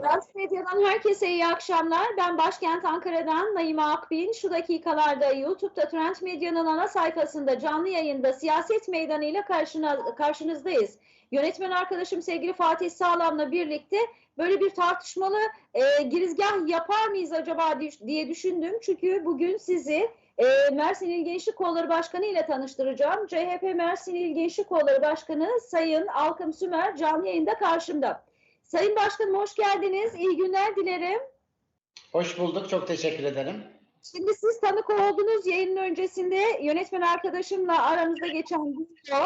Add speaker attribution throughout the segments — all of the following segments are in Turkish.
Speaker 1: Trans Medya'dan herkese iyi akşamlar. Ben başkent Ankara'dan Naime Akbin. Şu dakikalarda YouTube'da Trend Medya'nın ana sayfasında canlı yayında siyaset meydanıyla karşına, karşınızdayız. Yönetmen arkadaşım sevgili Fatih Sağlam'la birlikte böyle bir tartışmalı e, girizgah yapar mıyız acaba diye düşündüm. Çünkü bugün sizi e, Mersin İl Gençlik Kolları Başkanı ile tanıştıracağım. CHP Mersin İl Gençlik Kolları Başkanı Sayın Alkım Sümer canlı yayında karşımda. Sayın Başkanım hoş geldiniz. İyi günler dilerim.
Speaker 2: Hoş bulduk. Çok teşekkür ederim.
Speaker 1: Şimdi siz tanık oldunuz yayının öncesinde yönetmen arkadaşımla aranızda geçen video.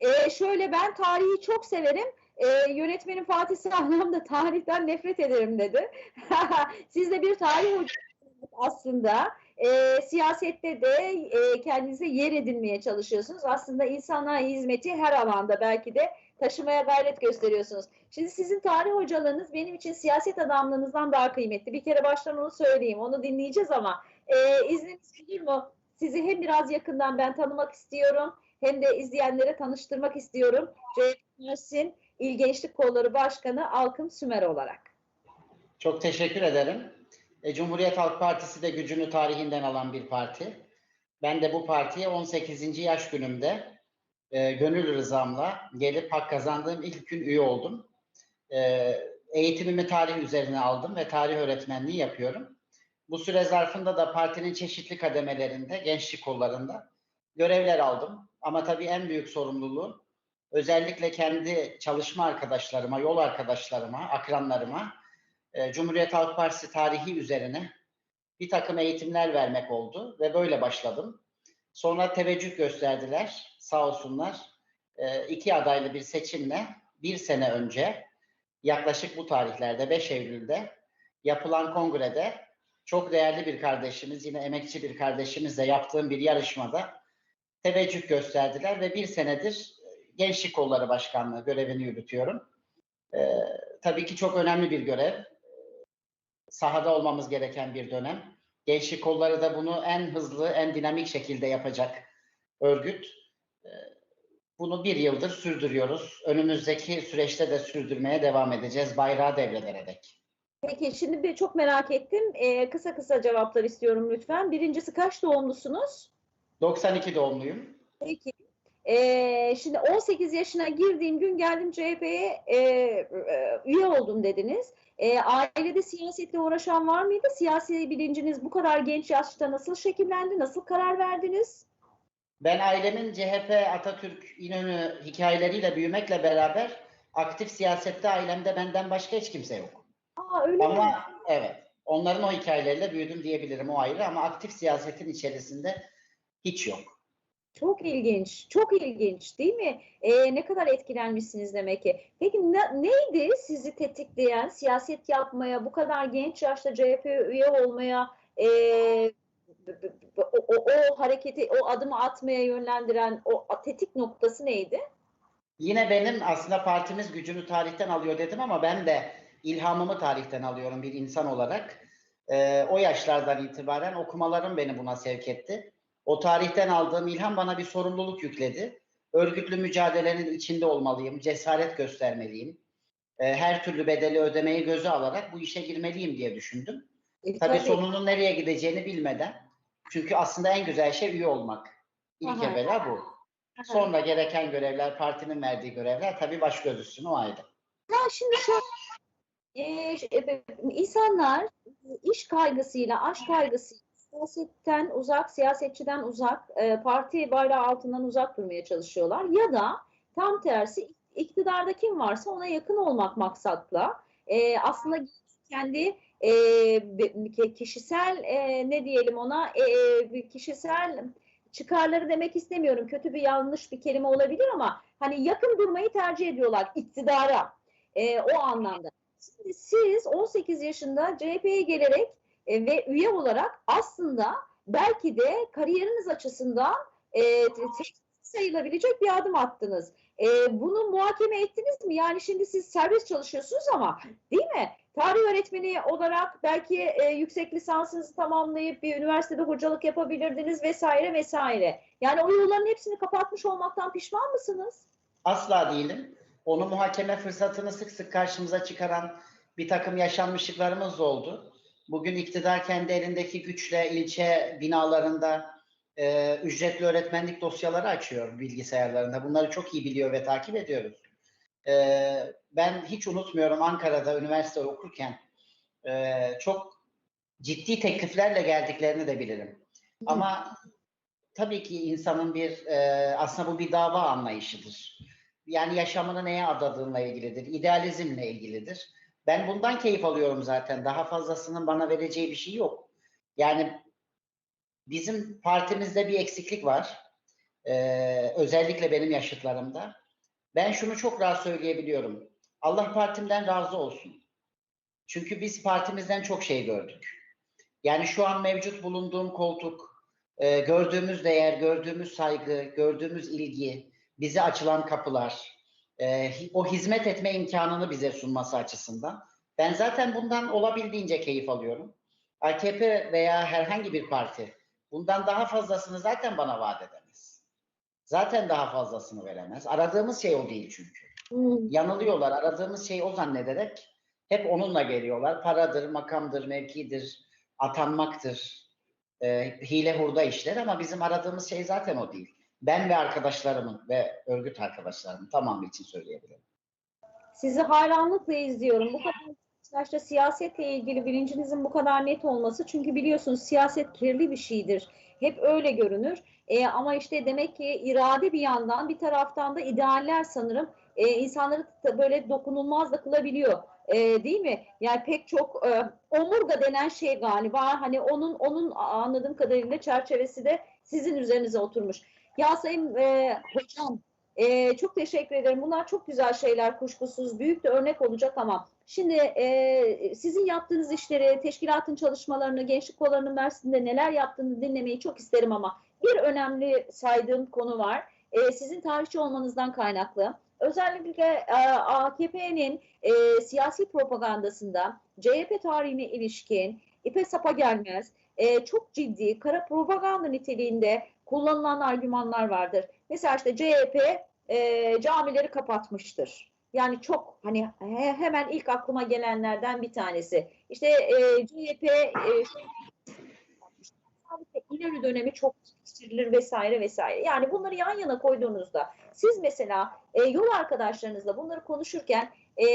Speaker 1: Ee, şöyle ben tarihi çok severim. Ee, yönetmenim Fatih Sağlam da tarihten nefret ederim dedi. Siz de bir tarih hocası aslında. E, siyasette de e, kendinize yer edinmeye çalışıyorsunuz. Aslında insanlara hizmeti her alanda belki de taşımaya gayret gösteriyorsunuz. Şimdi sizin tarih hocalığınız benim için siyaset adamlığınızdan daha kıymetli. Bir kere baştan onu söyleyeyim. Onu dinleyeceğiz ama e, izniniz olur mu? Sizi hem biraz yakından ben tanımak istiyorum hem de izleyenlere tanıştırmak istiyorum. CHP İl Gençlik Kolları Başkanı Alkım Sümer olarak.
Speaker 2: Çok teşekkür ederim. E, Cumhuriyet Halk Partisi de gücünü tarihinden alan bir parti. Ben de bu partiye 18. yaş günümde e, gönül rızamla gelip hak kazandığım ilk gün üye oldum. E, eğitimimi tarih üzerine aldım ve tarih öğretmenliği yapıyorum. Bu süre zarfında da partinin çeşitli kademelerinde, gençlik kollarında görevler aldım. Ama tabii en büyük sorumluluğum özellikle kendi çalışma arkadaşlarıma, yol arkadaşlarıma, akranlarıma e, Cumhuriyet Halk Partisi tarihi üzerine bir takım eğitimler vermek oldu ve böyle başladım. Sonra teveccüh gösterdiler sağ olsunlar. E, iki adaylı bir seçimle bir sene önce yaklaşık bu tarihlerde 5 Eylül'de yapılan kongrede çok değerli bir kardeşimiz, yine emekçi bir kardeşimizle yaptığım bir yarışmada teveccüh gösterdiler ve bir senedir Gençlik Kolları Başkanlığı görevini yürütüyorum. Ee, tabii ki çok önemli bir görev. Sahada olmamız gereken bir dönem. Gençlik Kolları da bunu en hızlı, en dinamik şekilde yapacak örgüt. Ee, bunu bir yıldır sürdürüyoruz. Önümüzdeki süreçte de sürdürmeye devam edeceğiz bayrağı devrederek.
Speaker 1: Peki şimdi bir çok merak ettim. Ee, kısa kısa cevaplar istiyorum lütfen. Birincisi kaç doğumlusunuz?
Speaker 2: 92 doğumluyum.
Speaker 1: Peki. Ee, şimdi 18 yaşına girdiğim gün geldim CHP'ye e, e, üye oldum dediniz. E, ailede siyasetle uğraşan var mıydı? Siyasi bilinciniz bu kadar genç yaşta nasıl şekillendi? Nasıl karar verdiniz?
Speaker 2: Ben ailemin CHP, Atatürk, İnönü hikayeleriyle büyümekle beraber aktif siyasette ailemde benden başka hiç kimse yok.
Speaker 1: Aa, öyle
Speaker 2: ama
Speaker 1: mi?
Speaker 2: evet, onların o hikayeleriyle büyüdüm diyebilirim o ayrı ama aktif siyasetin içerisinde hiç yok.
Speaker 1: Çok ilginç, çok ilginç değil mi? Ee, ne kadar etkilenmişsiniz demek ki. Peki ne, neydi sizi tetikleyen, siyaset yapmaya, bu kadar genç yaşta CHP üye olmaya, e, o, o, o hareketi, o adımı atmaya yönlendiren o tetik noktası neydi?
Speaker 2: Yine benim aslında partimiz gücünü tarihten alıyor dedim ama ben de ilhamımı tarihten alıyorum bir insan olarak. Ee, o yaşlardan itibaren okumalarım beni buna sevk etti. O tarihten aldığım ilham bana bir sorumluluk yükledi. Örgütlü mücadelenin içinde olmalıyım, cesaret göstermeliyim. Ee, her türlü bedeli ödemeyi göze alarak bu işe girmeliyim diye düşündüm.
Speaker 1: E,
Speaker 2: Tabii sonunun nereye gideceğini bilmeden. Çünkü aslında en güzel şey üye olmak. İlk
Speaker 1: Aha.
Speaker 2: evvela bu. Sonra gereken görevler, partinin verdiği görevler tabii baş göz üstüne o ayrı.
Speaker 1: Ya şimdi şöyle e, e, insanlar iş kaygısıyla, aşk kaygısıyla siyasetten uzak, siyasetçiden uzak, e, parti bayrağı altından uzak durmaya çalışıyorlar. Ya da tam tersi iktidarda kim varsa ona yakın olmak maksatla e, aslında kendi e, kişisel e, ne diyelim ona e, kişisel çıkarları demek istemiyorum. Kötü bir yanlış bir kelime olabilir ama hani yakın durmayı tercih ediyorlar iktidara e, o anlamda. Şimdi siz 18 yaşında CHP'ye gelerek e, ve üye olarak aslında belki de kariyeriniz açısından e, sayılabilecek bir adım attınız. E, bunu muhakeme ettiniz mi? Yani şimdi siz serbest çalışıyorsunuz ama değil mi? Tarih öğretmeni olarak belki e, yüksek lisansınızı tamamlayıp bir üniversitede hocalık yapabilirdiniz vesaire vesaire. Yani o yolların hepsini kapatmış olmaktan pişman mısınız?
Speaker 2: Asla değilim. Onu muhakeme fırsatını sık sık karşımıza çıkaran bir takım yaşanmışlıklarımız oldu. Bugün iktidar kendi elindeki güçle ilçe binalarında e, ücretli öğretmenlik dosyaları açıyor bilgisayarlarında. Bunları çok iyi biliyor ve takip ediyoruz. E, ben hiç unutmuyorum Ankara'da üniversite okurken e, çok ciddi tekliflerle geldiklerini de bilirim. Ama tabii ki insanın bir e, aslında bu bir dava anlayışıdır. Yani yaşamını neye adadığınla ilgilidir, idealizmle ilgilidir. Ben bundan keyif alıyorum zaten. Daha fazlasının bana vereceği bir şey yok. Yani bizim partimizde bir eksiklik var. Ee, özellikle benim yaşıtlarımda. Ben şunu çok rahat söyleyebiliyorum. Allah partimden razı olsun. Çünkü biz partimizden çok şey gördük. Yani şu an mevcut bulunduğum koltuk, e, gördüğümüz değer, gördüğümüz saygı, gördüğümüz ilgi, bize açılan kapılar, e, o hizmet etme imkanını bize sunması açısından. Ben zaten bundan olabildiğince keyif alıyorum. AKP veya herhangi bir parti bundan daha fazlasını zaten bana vaat edemez. Zaten daha fazlasını veremez. Aradığımız şey o değil çünkü.
Speaker 1: Hmm.
Speaker 2: Yanılıyorlar. Aradığımız şey o zannederek hep onunla geliyorlar. Paradır, makamdır, mevkidir, atanmaktır. E, hile hurda işler ama bizim aradığımız şey zaten o değil. Ben ve arkadaşlarımın ve örgüt arkadaşlarımın tamamı için söyleyebilirim.
Speaker 1: Sizi hayranlıkla izliyorum. Bu kadar yaşta siyasetle ilgili bilincinizin bu kadar net olması. Çünkü biliyorsunuz siyaset kirli bir şeydir. Hep öyle görünür. E, ama işte demek ki irade bir yandan bir taraftan da idealler sanırım e, insanları böyle dokunulmaz da kılabiliyor. E, değil mi? Yani pek çok e, omurga denen şey galiba hani onun onun anladığım kadarıyla çerçevesi de sizin üzerinize oturmuş. Ya Sayın e, Hocam e, çok teşekkür ederim. Bunlar çok güzel şeyler kuşkusuz. Büyük de örnek olacak ama şimdi e, sizin yaptığınız işleri, teşkilatın çalışmalarını, gençlik kollarının Mersin'de neler yaptığını dinlemeyi çok isterim ama bir önemli saydığım konu var. E, sizin tarihçi olmanızdan kaynaklı. Özellikle e, AKP'nin e, siyasi propagandasında CHP tarihine ilişkin ipe sapa gelmez e, çok ciddi kara propaganda niteliğinde kullanılan argümanlar vardır. Mesela işte CHP e, camileri kapatmıştır. Yani çok hani he- hemen ilk aklıma gelenlerden bir tanesi. İşte e, CHP e, şey, İnönü dönemi çok eleştirilir vesaire vesaire. Yani bunları yan yana koyduğunuzda siz mesela e, yol arkadaşlarınızla bunları konuşurken e,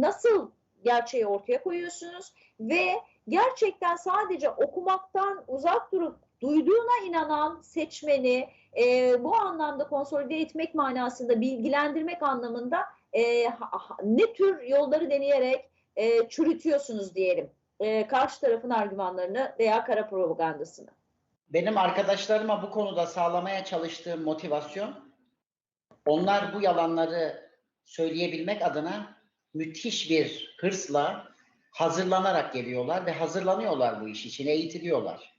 Speaker 1: nasıl gerçeği ortaya koyuyorsunuz ve gerçekten sadece okumaktan uzak durup duyduğuna inanan seçmeni e, bu anlamda konsolide etmek manasında bilgilendirmek anlamında e, ne tür yolları deneyerek e, çürütüyorsunuz diyelim e, karşı tarafın argümanlarını veya kara propagandasını.
Speaker 2: Benim arkadaşlarıma bu konuda sağlamaya çalıştığım motivasyon onlar bu yalanları söyleyebilmek adına müthiş bir hırsla hazırlanarak geliyorlar ve hazırlanıyorlar bu iş için, eğitiliyorlar.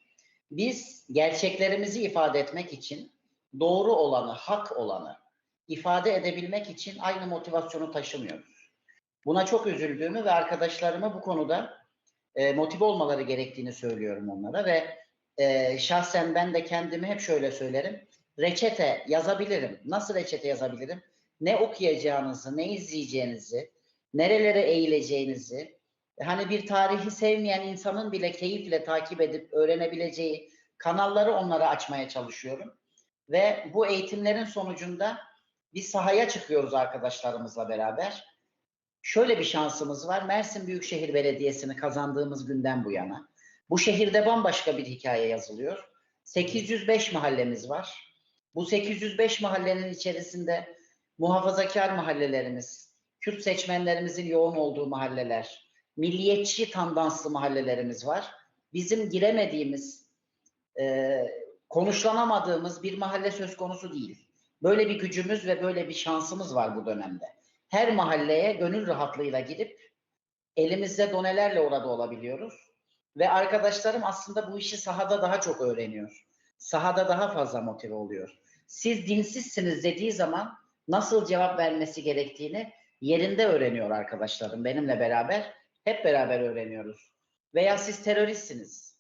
Speaker 2: Biz gerçeklerimizi ifade etmek için doğru olanı, hak olanı ifade edebilmek için aynı motivasyonu taşımıyoruz. Buna çok üzüldüğümü ve arkadaşlarıma bu konuda e, motive olmaları gerektiğini söylüyorum onlara ve e, şahsen ben de kendimi hep şöyle söylerim. Reçete yazabilirim. Nasıl reçete yazabilirim? Ne okuyacağınızı, ne izleyeceğinizi, nerelere eğileceğinizi, hani bir tarihi sevmeyen insanın bile keyifle takip edip öğrenebileceği kanalları onlara açmaya çalışıyorum. Ve bu eğitimlerin sonucunda biz sahaya çıkıyoruz arkadaşlarımızla beraber. Şöyle bir şansımız var. Mersin Büyükşehir Belediyesi'ni kazandığımız günden bu yana. Bu şehirde bambaşka bir hikaye yazılıyor. 805 mahallemiz var. Bu 805 mahallenin içerisinde muhafazakar mahallelerimiz, Kürt seçmenlerimizin yoğun olduğu mahalleler, milliyetçi tandanslı mahallelerimiz var. Bizim giremediğimiz, e, konuşlanamadığımız bir mahalle söz konusu değil. Böyle bir gücümüz ve böyle bir şansımız var bu dönemde. Her mahalleye gönül rahatlığıyla gidip elimizde donelerle orada olabiliyoruz. Ve arkadaşlarım aslında bu işi sahada daha çok öğreniyor. Sahada daha fazla motive oluyor. Siz dinsizsiniz dediği zaman nasıl cevap vermesi gerektiğini yerinde öğreniyor arkadaşlarım benimle beraber. Hep beraber öğreniyoruz. Veya siz teröristsiniz.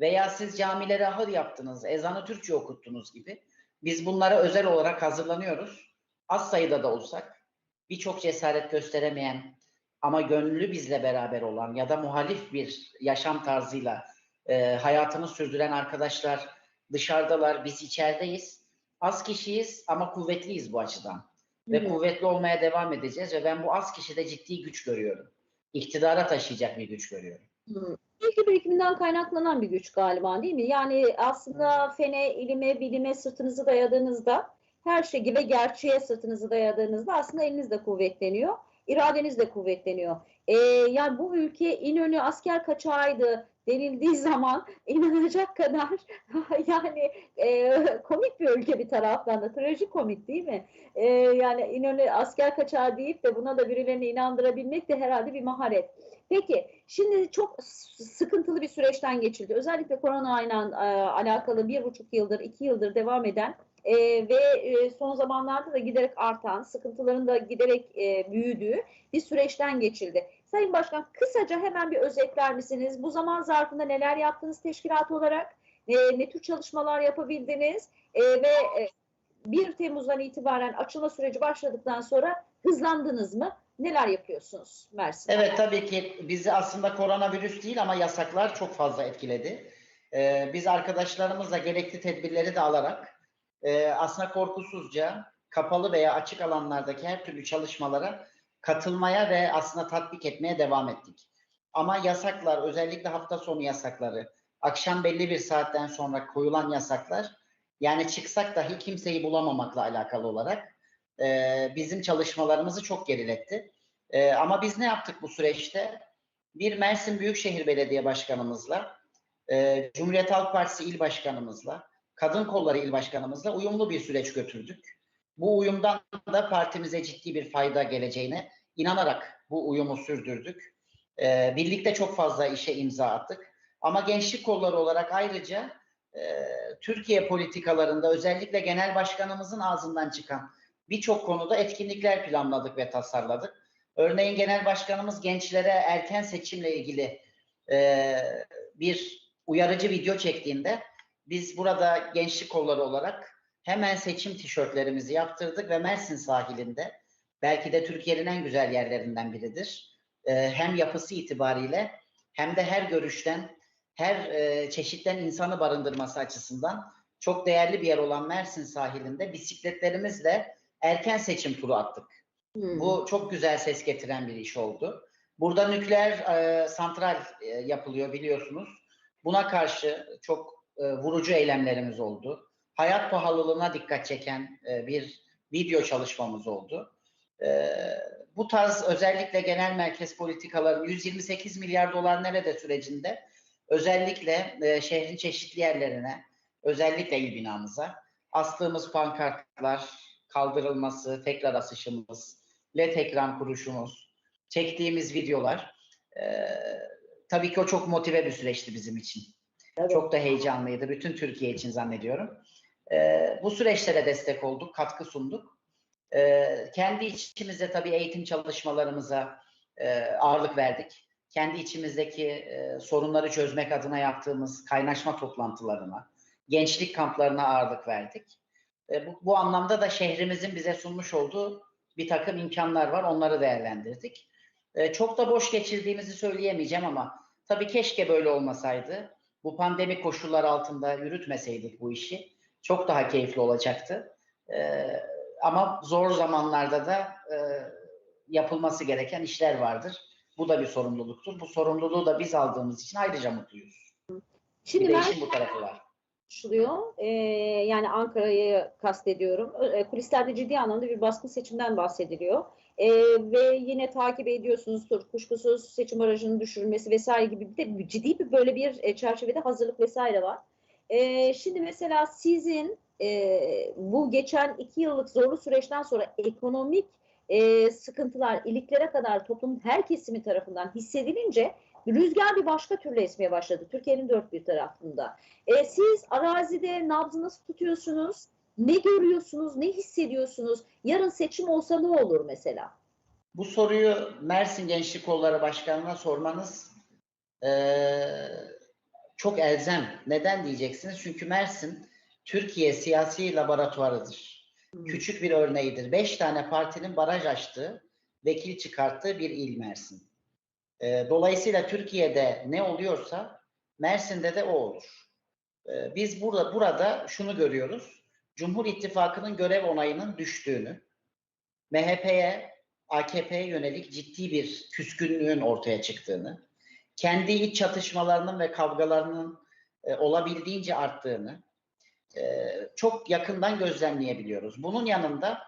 Speaker 2: Veya siz camilere ahır yaptınız, ezanı Türkçe okuttunuz gibi. Biz bunlara özel olarak hazırlanıyoruz. Az sayıda da olsak birçok cesaret gösteremeyen ama gönüllü bizle beraber olan ya da muhalif bir yaşam tarzıyla e, hayatını sürdüren arkadaşlar dışarıdalar, biz içerideyiz. Az kişiyiz ama kuvvetliyiz bu açıdan. Ve
Speaker 1: Hı.
Speaker 2: kuvvetli olmaya devam edeceğiz ve ben bu az kişide ciddi güç görüyorum. İktidara taşıyacak bir güç görüyorum.
Speaker 1: Hı. Bilgi birikiminden kaynaklanan bir güç galiba değil mi? Yani aslında fene, ilime, bilime sırtınızı dayadığınızda her şey gibi gerçeğe sırtınızı dayadığınızda aslında eliniz de kuvvetleniyor. iradeniz de kuvvetleniyor. Ee, yani bu ülke İnönü asker kaçağıydı denildiği zaman inanacak kadar yani e, komik bir ülke bir taraftan da trajikomik değil mi? Ee, yani İnönü asker kaçağı deyip de buna da birilerini inandırabilmek de herhalde bir maharet. Peki şimdi çok sıkıntılı bir süreçten geçildi. Özellikle korona ile alakalı bir buçuk yıldır, iki yıldır devam eden e, ve e, son zamanlarda da giderek artan, sıkıntıların da giderek e, büyüdüğü bir süreçten geçildi. Sayın Başkan kısaca hemen bir özetler misiniz? Bu zaman zarfında neler yaptınız teşkilat olarak? E, ne tür çalışmalar yapabildiniz? E, ve e, 1 Temmuz'dan itibaren açılma süreci başladıktan sonra hızlandınız mı? Neler yapıyorsunuz Mersin?
Speaker 2: Evet tabii ki bizi aslında koronavirüs değil ama yasaklar çok fazla etkiledi. Ee, biz arkadaşlarımızla gerekli tedbirleri de alarak e, aslında korkusuzca kapalı veya açık alanlardaki her türlü çalışmalara katılmaya ve aslında tatbik etmeye devam ettik. Ama yasaklar özellikle hafta sonu yasakları, akşam belli bir saatten sonra koyulan yasaklar yani çıksak dahi kimseyi bulamamakla alakalı olarak e, bizim çalışmalarımızı çok geriletti. E, ama biz ne yaptık bu süreçte? Bir Mersin Büyükşehir Belediye Başkanımızla, e, Cumhuriyet Halk Partisi İl Başkanımızla, Kadın Kolları İl Başkanımızla uyumlu bir süreç götürdük. Bu uyumdan da partimize ciddi bir fayda geleceğine inanarak bu uyumu sürdürdük. E, birlikte çok fazla işe imza attık. Ama gençlik kolları olarak ayrıca e, Türkiye politikalarında özellikle genel başkanımızın ağzından çıkan birçok konuda etkinlikler planladık ve tasarladık. Örneğin genel başkanımız gençlere erken seçimle ilgili e, bir uyarıcı video çektiğinde biz burada gençlik kolları olarak hemen seçim tişörtlerimizi yaptırdık ve Mersin sahilinde belki de Türkiye'nin en güzel yerlerinden biridir. E, hem yapısı itibariyle hem de her görüşten, her e, çeşitten insanı barındırması açısından çok değerli bir yer olan Mersin sahilinde bisikletlerimizle erken seçim turu attık.
Speaker 1: Hmm.
Speaker 2: Bu çok güzel ses getiren bir iş oldu. Burada nükleer e, santral e, yapılıyor biliyorsunuz. Buna karşı çok e, vurucu eylemlerimiz oldu. Hayat pahalılığına dikkat çeken e, bir video çalışmamız oldu. E, bu tarz özellikle genel merkez politikaların 128 milyar dolar nerede sürecinde özellikle e, şehrin çeşitli yerlerine, özellikle il binamıza astığımız pankartlar, kaldırılması, tekrar asışımız, led ekran kuruşumuz, çektiğimiz videolar e, tabii ki o çok motive bir süreçti bizim için.
Speaker 1: Evet.
Speaker 2: Çok da heyecanlıydı. Bütün Türkiye için zannediyorum. E, bu süreçlere destek olduk, katkı sunduk. E, kendi içimizde tabii eğitim çalışmalarımıza e, ağırlık verdik. Kendi içimizdeki e, sorunları çözmek adına yaptığımız kaynaşma toplantılarına, gençlik kamplarına ağırlık verdik. E, bu, bu anlamda da şehrimizin bize sunmuş olduğu bir takım imkanlar var. Onları değerlendirdik. E, çok da boş geçirdiğimizi söyleyemeyeceğim ama tabii keşke böyle olmasaydı. Bu pandemi koşullar altında yürütmeseydik bu işi. Çok daha keyifli olacaktı. E, ama zor zamanlarda da e, yapılması gereken işler vardır. Bu da bir sorumluluktur. Bu sorumluluğu da biz aldığımız için ayrıca mutluyuz.
Speaker 1: Şimdi
Speaker 2: bir
Speaker 1: ben
Speaker 2: işin bu tarafı var.
Speaker 1: konuşuluyor. Ee, yani Ankara'yı kastediyorum. E, kulislerde ciddi anlamda bir baskın seçimden bahsediliyor. Ee, ve yine takip ediyorsunuzdur. Kuşkusuz seçim aracının düşürülmesi vesaire gibi bir de ciddi bir böyle bir e, çerçevede hazırlık vesaire var. Ee, şimdi mesela sizin e, bu geçen iki yıllık zorlu süreçten sonra ekonomik e, sıkıntılar iliklere kadar toplumun her kesimi tarafından hissedilince rüzgar bir başka türlü esmeye başladı. Türkiye'nin dört bir tarafında. E, siz arazide nabzı nasıl tutuyorsunuz? Ne görüyorsunuz? Ne hissediyorsunuz? Yarın seçim olsa ne olur mesela?
Speaker 2: Bu soruyu Mersin Gençlik Kolları Başkanı'na sormanız eee, çok elzem. Neden diyeceksiniz? Çünkü Mersin Türkiye siyasi laboratuvarıdır.
Speaker 1: Hmm.
Speaker 2: Küçük bir örneğidir. Beş tane partinin baraj açtığı vekil çıkarttığı bir il Mersin. E, dolayısıyla Türkiye'de ne oluyorsa Mersin'de de o olur. E, biz burada burada şunu görüyoruz. Cumhur İttifakı'nın görev onayının düştüğünü, MHP'ye, AKP'ye yönelik ciddi bir küskünlüğün ortaya çıktığını, kendi iç çatışmalarının ve kavgalarının e, olabildiğince arttığını e, çok yakından gözlemleyebiliyoruz. Bunun yanında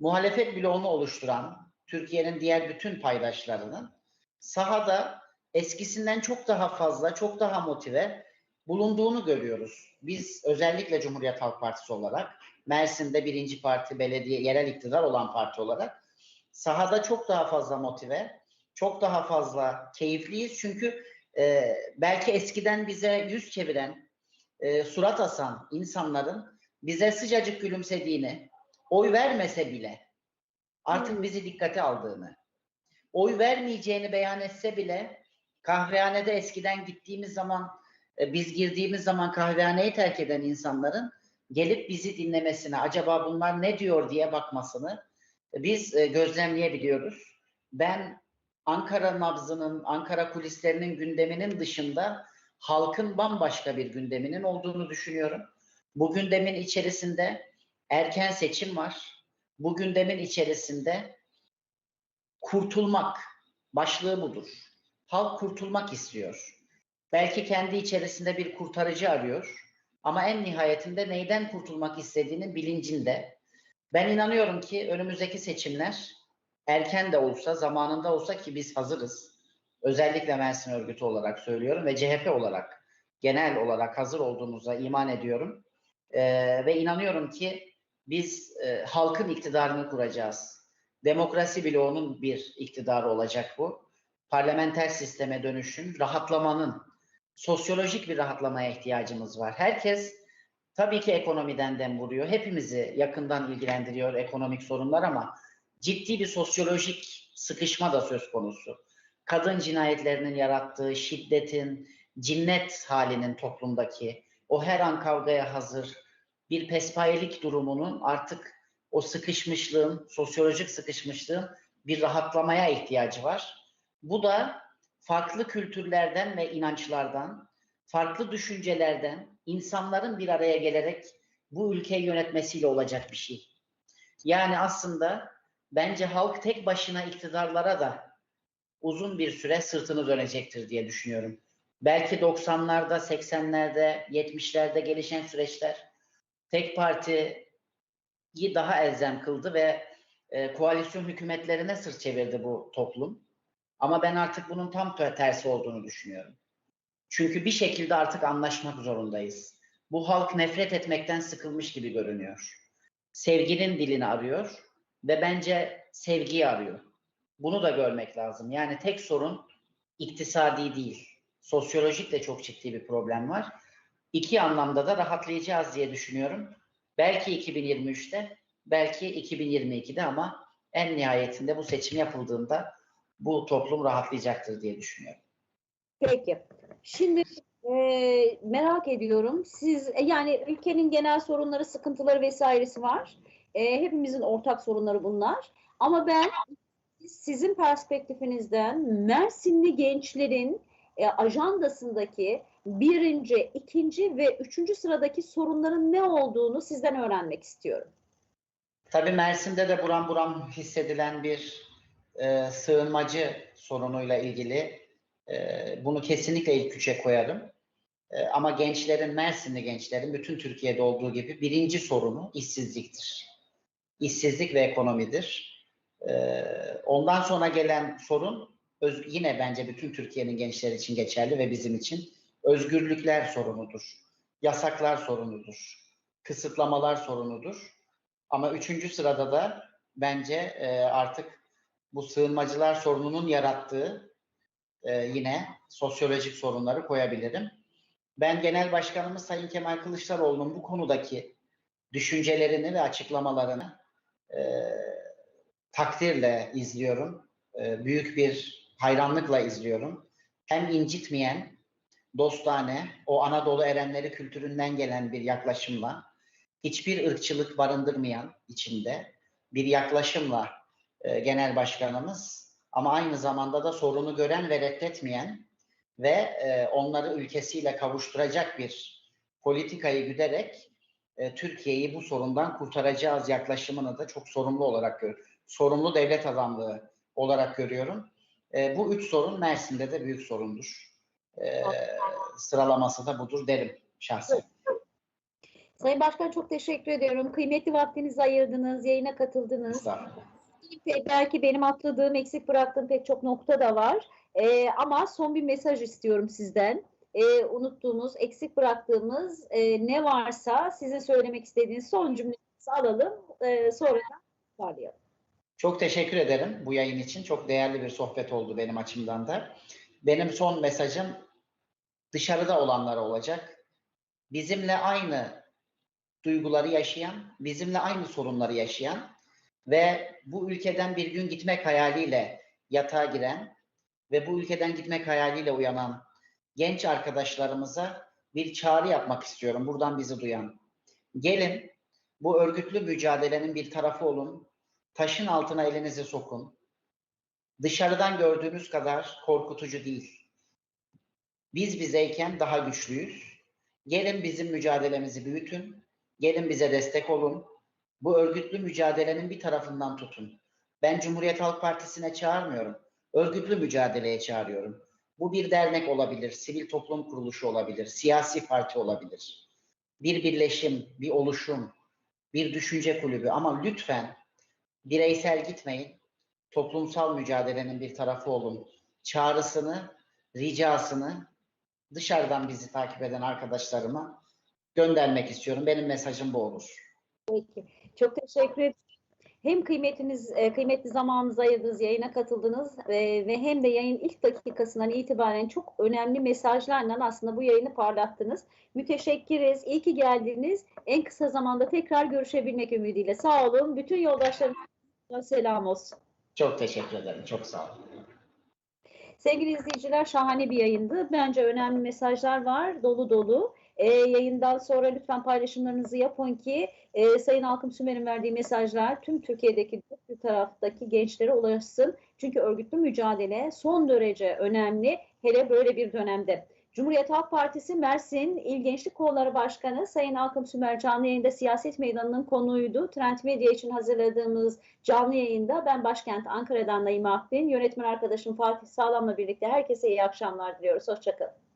Speaker 2: muhalefet bloğunu oluşturan Türkiye'nin diğer bütün paydaşlarının sahada eskisinden çok daha fazla, çok daha motive bulunduğunu görüyoruz. Biz özellikle Cumhuriyet Halk Partisi olarak Mersin'de birinci parti, belediye, yerel iktidar olan parti olarak sahada çok daha fazla motive, çok daha fazla keyifliyiz. Çünkü e, belki eskiden bize yüz çeviren, e, surat asan insanların bize sıcacık gülümsediğini, oy vermese bile artık bizi dikkate aldığını, oy vermeyeceğini beyan etse bile kahvehanede eskiden gittiğimiz zaman, e, biz girdiğimiz zaman kahvehaneyi terk eden insanların gelip bizi dinlemesine, acaba bunlar ne diyor diye bakmasını biz e, gözlemleyebiliyoruz. Ben Ankara nabzının, Ankara kulislerinin gündeminin dışında halkın bambaşka bir gündeminin olduğunu düşünüyorum. Bu gündemin içerisinde erken seçim var. Bu gündemin içerisinde kurtulmak başlığı budur. Halk kurtulmak istiyor. Belki kendi içerisinde bir kurtarıcı arıyor. Ama en nihayetinde neyden kurtulmak istediğinin bilincinde. Ben inanıyorum ki önümüzdeki seçimler erken de olsa, zamanında olsa ki biz hazırız. Özellikle Mersin örgütü olarak söylüyorum ve CHP olarak genel olarak hazır olduğumuza iman ediyorum. Ee, ve inanıyorum ki biz e, halkın iktidarını kuracağız. Demokrasi bloğunun bir iktidarı olacak bu. Parlamenter sisteme dönüşün, rahatlamanın, sosyolojik bir rahatlamaya ihtiyacımız var. Herkes tabii ki ekonomiden dem vuruyor. Hepimizi yakından ilgilendiriyor ekonomik sorunlar ama ciddi bir sosyolojik sıkışma da söz konusu. Kadın cinayetlerinin yarattığı şiddetin, cinnet halinin toplumdaki, o her an kavgaya hazır bir pespayelik durumunun artık o sıkışmışlığın, sosyolojik sıkışmışlığın bir rahatlamaya ihtiyacı var. Bu da farklı kültürlerden ve inançlardan, farklı düşüncelerden insanların bir araya gelerek bu ülkeyi yönetmesiyle olacak bir şey. Yani aslında bence halk tek başına iktidarlara da uzun bir süre sırtını dönecektir diye düşünüyorum. Belki 90'larda, 80'lerde, 70'lerde gelişen süreçler tek partiyi daha elzem kıldı ve e, koalisyon hükümetlerine sırt çevirdi bu toplum. Ama ben artık bunun tam tersi olduğunu düşünüyorum. Çünkü bir şekilde artık anlaşmak zorundayız. Bu halk nefret etmekten sıkılmış gibi görünüyor. Sevginin dilini arıyor ve bence sevgiyi arıyor. Bunu da görmek lazım. Yani tek sorun iktisadi değil. Sosyolojik de çok ciddi bir problem var. İki anlamda da rahatlayacağız diye düşünüyorum. Belki 2023'te, belki 2022'de ama en nihayetinde bu seçim yapıldığında bu toplum rahatlayacaktır diye düşünüyorum.
Speaker 1: Peki. Şimdi e, merak ediyorum. Siz e, yani ülkenin genel sorunları, sıkıntıları vesairesi var. E, hepimizin ortak sorunları bunlar. Ama ben sizin perspektifinizden Mersinli gençlerin e, ajandasındaki birinci, ikinci ve üçüncü sıradaki sorunların ne olduğunu sizden öğrenmek istiyorum.
Speaker 2: Tabii Mersin'de de buram buram hissedilen bir e, sığınmacı sorunuyla ilgili e, bunu kesinlikle ilk üçe koyarım. E, ama gençlerin, Mersinli gençlerin bütün Türkiye'de olduğu gibi birinci sorunu işsizliktir. İşsizlik ve ekonomidir. E, ondan sonra gelen sorun yine bence bütün Türkiye'nin gençleri için geçerli ve bizim için özgürlükler sorunudur. Yasaklar sorunudur. Kısıtlamalar sorunudur. Ama üçüncü sırada da bence e, artık bu sığınmacılar sorununun yarattığı e, yine sosyolojik sorunları koyabilirim. Ben Genel Başkanımız Sayın Kemal Kılıçdaroğlu'nun bu konudaki düşüncelerini ve açıklamalarını e, takdirle izliyorum. E, büyük bir hayranlıkla izliyorum. Hem incitmeyen, dostane, o Anadolu erenleri kültüründen gelen bir yaklaşımla, hiçbir ırkçılık barındırmayan içinde bir yaklaşımla e, genel başkanımız ama aynı zamanda da sorunu gören ve reddetmeyen ve e, onları ülkesiyle kavuşturacak bir politikayı güderek e, Türkiye'yi bu sorundan kurtaracağız yaklaşımını da çok sorumlu olarak görüyorum. Sorumlu devlet adamlığı olarak görüyorum. E, bu üç sorun Mersin'de de büyük sorundur. E, sıralaması da budur derim şahsen.
Speaker 1: Sayın Başkan çok teşekkür ediyorum. Kıymetli vaktinizi ayırdınız, yayına katıldınız. Belki benim atladığım, eksik bıraktığım pek çok nokta da var. Ee, ama son bir mesaj istiyorum sizden. Ee, unuttuğumuz, eksik bıraktığımız e, ne varsa sizin söylemek istediğiniz son cümlenizi alalım. Ee, sonra toparlayalım.
Speaker 2: Çok teşekkür ederim bu yayın için. Çok değerli bir sohbet oldu benim açımdan da. Benim son mesajım dışarıda olanlara olacak. Bizimle aynı duyguları yaşayan, bizimle aynı sorunları yaşayan ve bu ülkeden bir gün gitmek hayaliyle yatağa giren ve bu ülkeden gitmek hayaliyle uyanan genç arkadaşlarımıza bir çağrı yapmak istiyorum. Buradan bizi duyan. Gelin bu örgütlü mücadelenin bir tarafı olun. Taşın altına elinizi sokun. Dışarıdan gördüğünüz kadar korkutucu değil. Biz bizeyken daha güçlüyüz. Gelin bizim mücadelemizi büyütün. Gelin bize destek olun. Bu örgütlü mücadelenin bir tarafından tutun. Ben Cumhuriyet Halk Partisi'ne çağırmıyorum. Örgütlü mücadeleye çağırıyorum. Bu bir dernek olabilir, sivil toplum kuruluşu olabilir, siyasi parti olabilir. Bir birleşim, bir oluşum, bir düşünce kulübü ama lütfen bireysel gitmeyin. Toplumsal mücadelenin bir tarafı olun. Çağrısını, ricasını dışarıdan bizi takip eden arkadaşlarıma göndermek istiyorum. Benim mesajım bu olur.
Speaker 1: Peki. Çok teşekkür ederim. Hem kıymetiniz, e, kıymetli zamanınızı ayırdınız, yayına katıldınız e, ve hem de yayın ilk dakikasından itibaren çok önemli mesajlarla aslında bu yayını parlattınız. Müteşekkiriz, iyi ki geldiniz. En kısa zamanda tekrar görüşebilmek ümidiyle. Sağ olun. Bütün yoldaşlarımıza selam olsun.
Speaker 2: Çok teşekkür ederim. Çok sağ olun.
Speaker 1: Sevgili izleyiciler şahane bir yayındı. Bence önemli mesajlar var, dolu dolu. E, yayından sonra lütfen paylaşımlarınızı yapın ki e, Sayın Halkım Sümer'in verdiği mesajlar tüm Türkiye'deki bir taraftaki gençlere ulaşsın. Çünkü örgütlü mücadele son derece önemli hele böyle bir dönemde. Cumhuriyet Halk Partisi Mersin İl Gençlik Kolları Başkanı Sayın Halkım Sümer canlı yayında siyaset meydanının konuydu. Trend Medya için hazırladığımız canlı yayında ben başkent Ankara'dan Naim Akbin, yönetmen arkadaşım Fatih Sağlam'la birlikte herkese iyi akşamlar diliyoruz. Hoşçakalın.